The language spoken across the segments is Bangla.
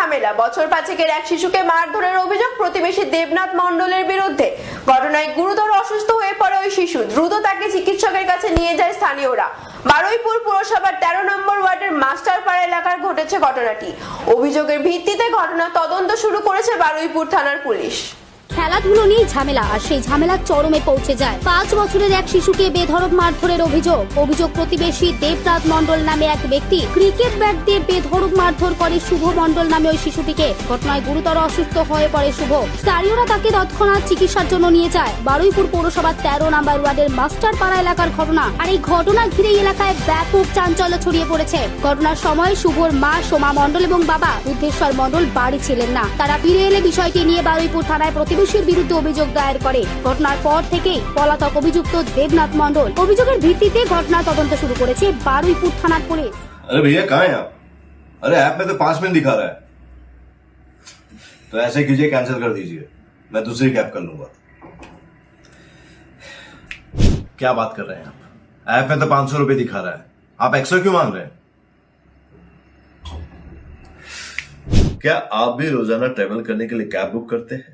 ঝামেলা। বছর পাঁচেকের এক শিশুকে মারধরের অভিযোগ প্রতিবেশী দেবনাথ মণ্ডলের বিরুদ্ধে। ঘটনায় গুরুতর অসুস্থ হয়ে পড়ে ওই শিশু। দ্রুত তাকে চিকিৎসকের কাছে নিয়ে যায় স্থানীয়রা। বারুইপুর পুরসভার তেরো নম্বর ওয়ার্ডের মাস্টারপাড়া এলাকার ঘটেছে ঘটনাটি। অভিযোগের ভিত্তিতে ঘটনা তদন্ত শুরু করেছে বারুইপুর থানার পুলিশ। খেলাধুলো নিয়ে ঝামেলা, আর সেই ঝামেলা চরমে পৌঁছে যায়। পাঁচ বছরের এক শিশুকে বেধড়ক মারধরের অভিযোগ। অভিযোগ প্রতিবেশী দেবরাত মণ্ডল নামে এক ব্যক্তি ক্রিকেট ব্যাট দিয়ে বেধড়ক মারধর করে শুভ মণ্ডল নামে ওই শিশুটিকে। ঘটনায় গুরুতর অসুস্থ হয়ে পড়ে শুভ। স্থানীয়রা তাকে তৎক্ষণাৎ চিকিৎসার জন্য নিয়ে যায়। বারুইপুর পৌরসভার তেরো নাম্বার ওয়ার্ডের মাস্টার পাড়া এলাকার ঘটনা, আর এই ঘটনা ঘিরে এলাকায় ব্যাপক চাঞ্চল্য ছড়িয়ে পড়েছে। ঘটনার সময় শুভর মা, সোমা মণ্ডল এবং বাবা বুদ্ধেশ্বর মণ্ডল বাড়ি ছিলেন না। তারা ফিরে এলে বিষয়টি নিয়ে বারুইপুর থানায় প্রতিবেশীর বিরুদ্ধে অভিযোগ দায়ের করে ঘটনার পর থেকেই পলাতক অভিযুক্ত দেবনাথ মণ্ডল অভিযোগের ভিত্তিতে ঘটনা তদন্ত শুরু করেছে বারুইপুর থানার পুলিশ अरे भैया कहाँ हैं आप अरे ऐप में तो पांच मिनट दिखा रहा है तो ऐसे कीजिए कैंसिल कर दीजिए मैं दूसरी कैब कर लूंगा क्या बात कर रहे हैं आप ऐप में तो पांच सौ रुपये दिखा रहा है आप एक्स्ट्रा क्यों मांग रहे हैं क्या आप भी रोजाना ट्रेवल करने के लिए कैब बुक करते हैं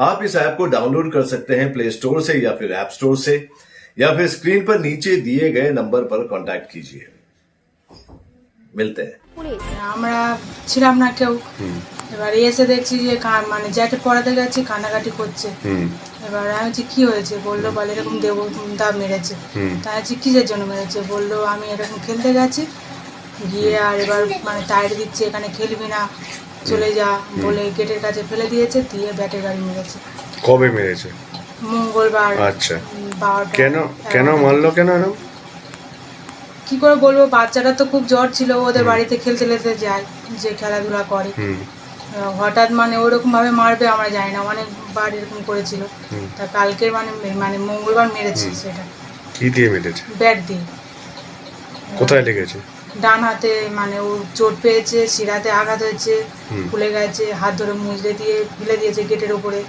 आप इस ऐप को डाउनलोड कर सकते हैं प्ले स्टोर से या फिर ऐप स्टोर से या फिर स्क्रीन पर नीचे दिए गए नंबर पर कांटेक्ट कीजिए मिलते हैं পুলিশ আমরা ছিলাম না কেউ এবার এসে দেখছি যে কা- মানে জ্যাকেট পরাতে গেছি কান্নাকাটি করছে এবার আমি বলছি কি হয়েছে বললো বলে এরকম দেব দা মেরেছে তাই বলছি কিসের জন্য মেরেছে বললো আমি এরকম খেলতে গেছি গিয়ে আর এবার মানে টায়ার দিচ্ছে এখানে খেলবি না চলে যা বলে গেটের কাছে ফেলে দিয়েছে দিয়ে ব্যাটের গাড়ি মেরেছে। কবে মেরেছে? মঙ্গলবার। আচ্ছা। কেন? কেন মারলো কেন এরম? কি করে বলব বাচ্চাটা তো খুব জ্বর ছিল ওদের বাড়িতে খেলতে খেলতে যায় যে খেলাধুলা করে। হঠাৎ মানে ওরকম ভাবে মারবে আমরা জানি না অনেকবার এরকম করেছিল। তা কালকে মানে মানে মঙ্গলবার মেরেছে সেটা। কি দিয়ে মেরেছে? ব্যাট দিয়ে। কোথায় লেগেছে? ডান হাতে মানে ও চোট পেয়েছে শিরাতে আঘাত হয়েছে। ফুলে গেছে হাত ধরে মুজড়ে দিয়ে ফেলে দিয়েছে গেটের উপরে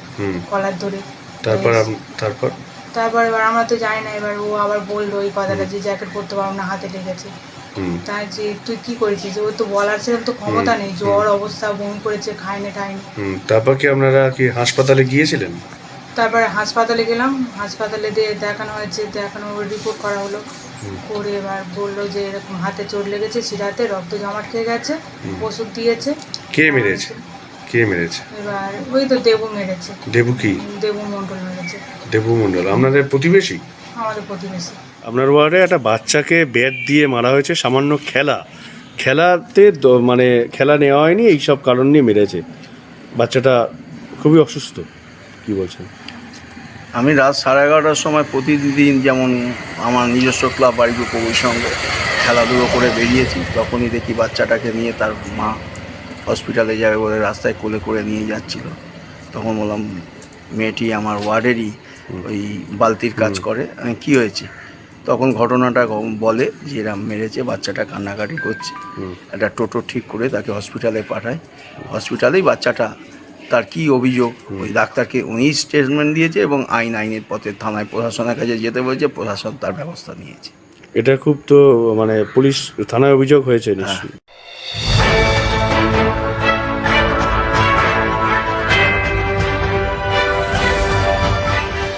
কলার ধরে। তারপর তারপর? তারপর এবার আমরা তো জানি না এবার ও আবার বলল ওই কথাটা যে জ্যাকেট পরতে পারব না হাতে লেগেছে। তাই যে তুই কি করেছিস? ও তো বলার সেরকম তো ক্ষমতা নেই জ্বর অবস্থা বমি করেছে খায়নি টাইনি তারপর কি আপনারা কি হাসপাতালে গিয়েছিলেন? তারপরে হাসপাতালে গেলাম হাসপাতালে দিয়ে দেখানো হয়েছে দেখানো রিপোর্ট করা হলো। করে এবার বলল যে এরকম হাতে চোট লেগেছে শিরাতে রক্ত জমাট খেয়ে গেছে ওষুধ দিয়েছে। কে মেরেছে? কে মেরেছে? এবার ওই তো দেবু মেরেছে। দেবু কি? দেবু মণ্ডল মেরেছে। দেবু মণ্ডল আপনাদের প্রতিবেশী? আমাদের প্রতিবেশী। আপনার ওয়ার্ডে একটা বাচ্চাকে ব্যাট দিয়ে মারা হয়েছে সামান্য খেলা। খেলাতে মানে খেলা নেওয়া হয়নি এই সব কারণ নিয়ে মেরেছে। বাচ্চাটা খুবই অসুস্থ কি বলছেন? আমি রাত সাড়ে এগারোটার সময় প্রতিদিন যেমন আমার নিজস্ব ক্লাব বাড়ির কবির সঙ্গে খেলাধুলো করে বেরিয়েছি তখনই দেখি বাচ্চাটাকে নিয়ে তার মা হসপিটালে যাবে বলে রাস্তায় কোলে করে নিয়ে যাচ্ছিল। তখন বললাম মেয়েটি আমার ওয়ার্ডেরই ওই বালতির কাজ করে কী হয়েছে? তখন ঘটনাটা বলে যে এরা মেরেছে বাচ্চাটা কান্নাকাটি করছে। একটা টোটো ঠিক করে তাকে হসপিটালে পাঠায়। হসপিটালেই বাচ্চাটা তার কি অভিযোগ? ওই ডাক্তারকে উনি স্টেটমেন্ট দিয়েছে এবং আইন আইনের পথে থানায় প্রশাসনের কাছে যেতে বলেছে প্রশাসন তার ব্যবস্থা নিয়েছে। এটা খুব তো মানে পুলিশ থানায় অভিযোগ হয়েছে নিশ্চয়ই। হ্যাঁ।